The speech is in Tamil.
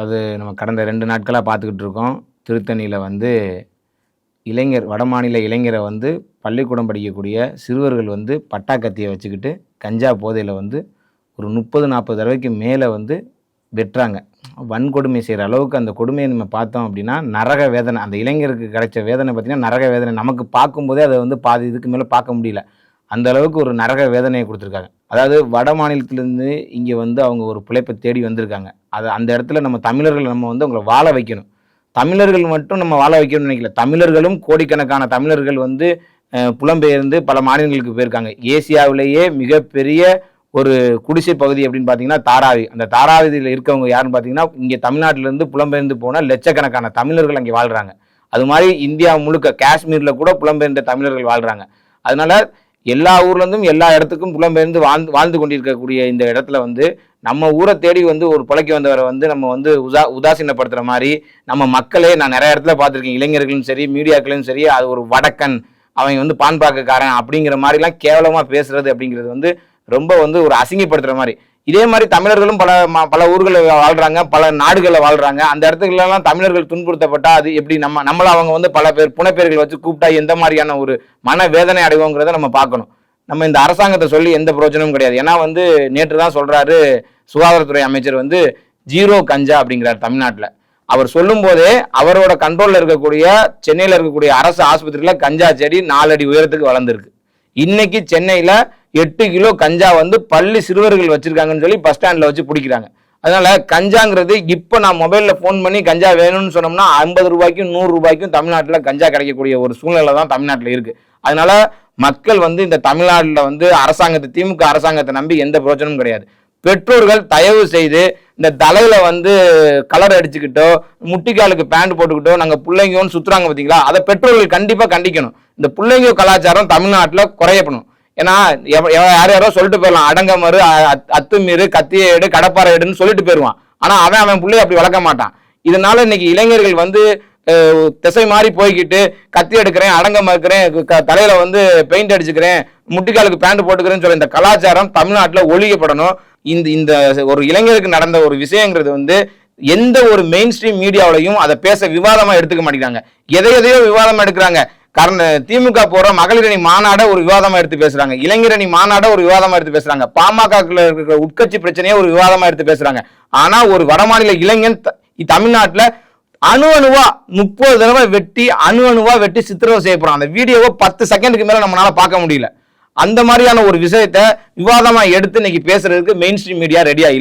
அது நம்ம கடந்த ரெண்டு நாட்களாக பார்த்துக்கிட்டு இருக்கோம். திருத்தணியில் வந்து இளைஞர் வடமாநில இளைஞரை வந்து பள்ளிக்கூடம் படிக்கக்கூடிய சிறுவர்கள் வந்து பட்டா கத்தியை வச்சுக்கிட்டு கஞ்சா போதையில் வந்து ஒரு முப்பது நாற்பது தடவைக்கு மேலே வந்து வெட்டுறாங்க. வன்கொடுமை செய்கிற அளவுக்கு அந்த கொடுமையை நம்ம பார்த்தோம் அப்படின்னா நரக வேதனை. அந்த இளைஞருக்கு கிடைச்ச வேதனை பார்த்திங்கன்னா நரக வேதனை. நமக்கு பார்க்கும்போதே அதை வந்து பாதி இதுக்கு மேலே பார்க்க முடியல. அந்த அளவுக்கு ஒரு நரக வேதனையை கொடுத்துருக்காங்க. அதாவது வட மாநிலத்திலேருந்து இங்கே வந்து அவங்க ஒரு பிழைப்பை தேடி வந்திருக்காங்க. அது அந்த இடத்துல நம்ம தமிழர்கள் நம்ம வந்து அவங்களை வாழ வைக்கணும். தமிழர்கள் மட்டும் நம்ம வாழ வைக்கணும்னு நினைக்கல. தமிழர்களும் கோடிக்கணக்கான தமிழர்கள் வந்து புலம்பெயர்ந்து பல மாநிலங்களுக்கு போயிருக்காங்க. ஏசியாவிலேயே மிகப்பெரிய ஒரு குடிசை பகுதி அப்படின்னு பார்த்தீங்கன்னா தாராவி. அந்த தாராவிதியில் இருக்கவங்க யாருன்னு பார்த்தீங்கன்னா இங்கே தமிழ்நாட்டிலேருந்து புலம்பெயர்ந்து போனால் லட்சக்கணக்கான தமிழர்கள் அங்கே வாழ்கிறாங்க அது மாதிரி இந்தியா முழுக்க காஷ்மீரில் கூட புலம்பெயர்ந்த தமிழர்கள் வாழ்கிறாங்க அதனால எல்லா ஊர்லேருந்தும் எல்லா இடத்துக்கும் புலம்பெயர்ந்து வாழ்ந்து வாழ்ந்து கொண்டிருக்கக்கூடிய இந்த இடத்துல வந்து நம்ம ஊரை தேடி வந்து ஒரு பிழைக்க வந்தவரை வந்து நம்ம வந்து உதா உதாசீனப்படுத்துகிற மாதிரி நம்ம மக்களே நான் நிறைய இடத்துல பார்த்துருக்கேன். இளைஞர்களும் சரி மீடியாக்களும் சரி அது ஒரு வடக்கன் அவன் வந்து பான்பாக்கக்காரன் அப்படிங்கிற மாதிரிலாம் கேவலமாக பேசுறது அப்படிங்கிறது வந்து ரொம்ப வந்து ஒரு அசிங்கப்படுத்துகிற மாதிரி. இதே மாதிரி தமிழர்களும் பல ம- பல ஊர்களில் வாழ்றாங்க பல நாடுகளில் வாழ்றாங்க. அந்த இடத்துக்குலாம் தமிழர்கள் துன்புறுத்தப்பட்டா அது எப்படி நம்ம நம்மள அவங்க வந்து பல பேர் புனைப்பெயர்கள் வச்சு கூப்பிட்டா எந்த மாதிரியான ஒரு மன வேதனை அடைவோங்கிறத நம்ம பார்க்கணும். நம்ம இந்த அரசாங்கத்தை சொல்லி எந்த பிரயோஜனமும் கிடையாது. ஏன்னா வந்து நேற்று தான் சொல்றாரு சுகாதாரத்துறை அமைச்சர் வந்து ஜீரோ கஞ்சா அப்படிங்கிறார் தமிழ்நாட்டில். அவர் சொல்லும் போதே அவரோட கண்ட்ரோலில் இருக்கக்கூடிய சென்னையில் இருக்கக்கூடிய அரசு ஆஸ்பத்திரியில் கஞ்சா செடி நாலடி உயரத்துக்கு வளர்ந்துருக்கு. இன்னைக்கு சென்னையில் எட்டு கிலோ கஞ்சா வந்து பள்ளி சிறுவர்கள் வச்சிருக்காங்கன்னு சொல்லி பஸ் ஸ்டாண்ட்ல வச்சு பிடிக்கிறாங்க. அதனால கஞ்சாங்கிறது இப்போ நான் மொபைலில் ஃபோன் பண்ணி கஞ்சா வேணும்னு சொன்னோம்னா ஐம்பது ரூபாய்க்கும் நூறு ரூபாய்க்கும் தமிழ்நாட்டில் கஞ்சா கிடைக்கக்கூடிய ஒரு சூழ்நிலை தான் தமிழ்நாட்டில் இருக்கு. அதனால மக்கள் வந்து இந்த தமிழ்நாட்டில் வந்து அரசாங்கத்தை திமுக அரசாங்கத்தை நம்பி எந்த பிரயோஜனமும் கிடையாது. பெற்றோர்கள் தயவு செய்து இந்த தலையில வந்து கலர் அடிச்சுக்கிட்டோ முட்டிக்காலுக்கு பேண்ட் போட்டுக்கிட்டோ நாங்கள் பிள்ளைங்கன்னு சுற்றுறாங்க பார்த்தீங்களா அதை பெற்றோர்கள் கண்டிப்பாக கண்டிக்கணும். இந்த பிள்ளைங்க கலாச்சாரம் தமிழ்நாட்டில் குறையப்படும் ஏன்னா எவ- யார் யாரோ சொல்லிட்டு போயிடலாம். அடங்க மறு அத்துமீறு கத்திய எடு கடப்பாறை எடுன்னு சொல்லிட்டு போயிடுவான். ஆனா அவன் அவன் பிள்ளைய அப்படி வளர்க்க மாட்டான். இதனால இன்னைக்கு இளைஞர்கள் வந்து திசை மாறி போய்கிட்டு கத்தி எடுக்கிறேன் அடங்க மறுக்கிறேன் க- தலையில வந்து பெயிண்ட் அடிச்சுக்கிறேன் முட்டிக்காலுக்கு பேண்ட் போட்டுக்கிறேன்னு சொல்ல இந்த கலாச்சாரம் தமிழ்நாட்டில் ஒழிக்கப்படணும். இந்த இந்த ஒரு இளைஞருக்கு நடந்த ஒரு விஷயங்கிறது வந்து எந்த ஒரு மெயின் ஸ்ட்ரீம் மீடியாவிலையும் அதை பேச விவாதமா எடுத்துக்க மாட்டேங்கிறாங்க. எதை எதையோ விவாதமா எடுக்கிறாங்க. காரண திமுக போற மகளிரணி மாநாட ஒரு விவாதமா எடுத்து பேசுறாங்க. இளைஞரணி மாநாட ஒரு விவாதமா எடுத்து பேசுறாங்க. பாமக இருக்கிற உட்கட்சி பிரச்சனையை ஒரு விவாதமா எடுத்து பேசுறாங்க. ஆனா ஒரு வடமாநில இளைஞன் த- தமிழ்நாட்டுல அணு அணுவா முப்பது தடவை வெட்டி அணு அணுவா வெட்டி சித்திரவதை செய்யப்படுறான் அந்த வீடியோவை பத்து செகண்டுக்கு மேல நம்மளால பார்க்க முடியல. அந்த மாதிரியான ஒரு விஷயத்த விவாதமா எடுத்து இன்னைக்கு பேசுறதுக்கு மெயின் ஸ்ட்ரீம் மீடியா ரெடியா